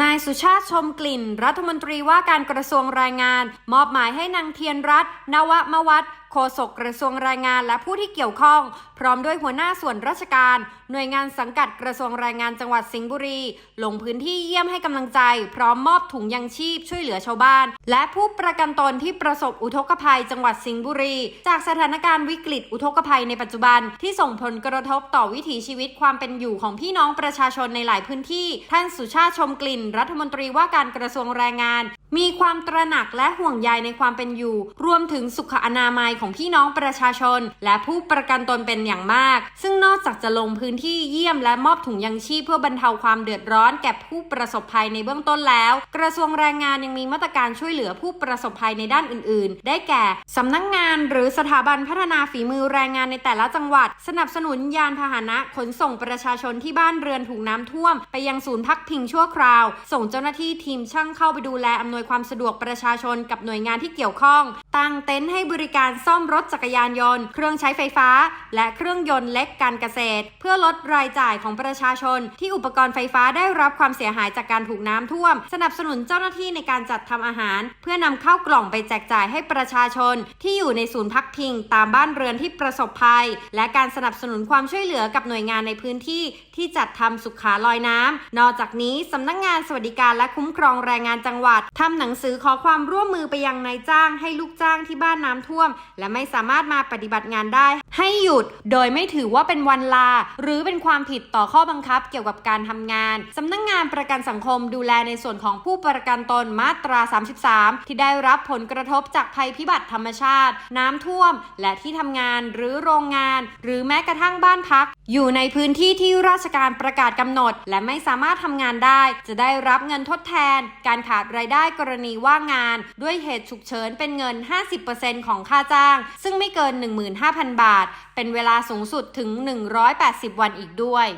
นายสุชาติชมกลิ่น รัฐมนตรีว่าการกระทรวงแรงงาน มอบหมายให้นางเทียนรัตน์นวมวัฒน์ โฆษกกระทรวงแรงงานและผู้ที่เกี่ยวข้อง พร้อมด้วยหัวหน้าส่วนราชการ หน่วยงานสังกัดกระทรวงแรงงานจังหวัดสิงห์บุรี ลงพื้นที่เยี่ยมให้กำลังใจ พร้อมมอบถุงยังชีพช่วยเหลือชาวบ้าน และผู้ประกันตนที่ประสบอุทกภัยจังหวัดสิงห์บุรี จากสถานการณ์วิกฤตอุทกภัยในปัจจุบันที่ส่งผลกระทบต่อวิถีชีวิตความเป็นอยู่ของพี่น้องประชาชนในหลายพื้นที่ ท่านสุชาติชมกลิ่น รัฐมนตรีว่าการกระทรวงแรงงาน มีความตระหนักและห่วงใยในความเป็นอยู่ รวมถึงสุขอนามัยของพี่น้องประชาชน และผู้ประกันตนเป็นอย่างมาก ซึ่งนอกจากจะลงพื้นที่เยี่ยมและมอบถุงยังชีพเพื่อบรรเทาความเดือดร้อนแก่ผู้ประสบภัยในเบื้องต้นแล้ว กระทรวงแรงงานยังมีมาตรการช่วยเหลือผู้ประสบภัยในด้านอื่น ๆ ได้แก่สำนักงานหรือสถาบันพัฒนาฝีมือแรงงานในแต่ละจังหวัด สนับสนุนยานพาหนะขนส่งประชาชนที่บ้านเรือนถูกน้ำท่วม ไปยังศูนย์พักพิงชั่วคราว ส่งเจ้าหน้าที่ทีมช่างเข้าไปดูแลอำนวยความสะดวกประชาชนกับหน่วยงานที่เกี่ยวข้องตั้งเต็นท์ให้บริการซ่อมรถจักรยานยนต์ เครื่องใช้ไฟฟ้า และเครื่องยนต์เล็กการเกษตร เพื่อลดรายจ่ายของประชาชน ที่อุปกรณ์ไฟฟ้าได้รับความเสียหายจากการถูกน้ำท่วม สนับสนุนเจ้าหน้าที่ในการจัดทำอาหาร เพื่อนำเข้าวกล่องไปแจกจ่ายให้ประชาชน ที่อยู่ในศูนย์พักพิง ตามบ้านเรือนที่ประสบภัย และการสนับสนุนความช่วยเหลือกับหน่วยงานในพื้นที่ ที่จัดทำสุขาลอยน้ำนอกจากนี้สำนักงงานสวัสดิการและคุ้มครองแรงงานจังหวัดทำหนังสือขอความร่วมมือไปยังนายจ้างให้ลูกจ้างที่บ้านน้ำท่วม และไม่สามารถมาปฏิบัติงานได้ ให้หยุดโดยไม่ถือว่าเป็นวันลา หรือเป็นความผิดต่อข้อบังคับเกี่ยวกับการทำงานสำนักงงานประกันสังคมดูแลในส่วนของผู้ประกันตนมาตรา 33 ที่ได้รับผลกระทบจากภัยพิบัติธรรมชาติ น้ำท่วม และที่ทำงานหรือโรงงาน หรือแม้กระทั่งบ้านพัก อยู่ในพื้นที่ที่ราชการประกาศกำหนด และไม่สามารถทำงานได้ จะได้รับเงินทดแทน การขาดรายได้กรณีว่างงาน ด้วยเหตุฉุกเฉินเป็นเงิน50%ของค่าจ้าง ซึ่งไม่เกิน 15,000 บาท เป็นเวลาสูงสุดถึง 180 วันอีกด้วย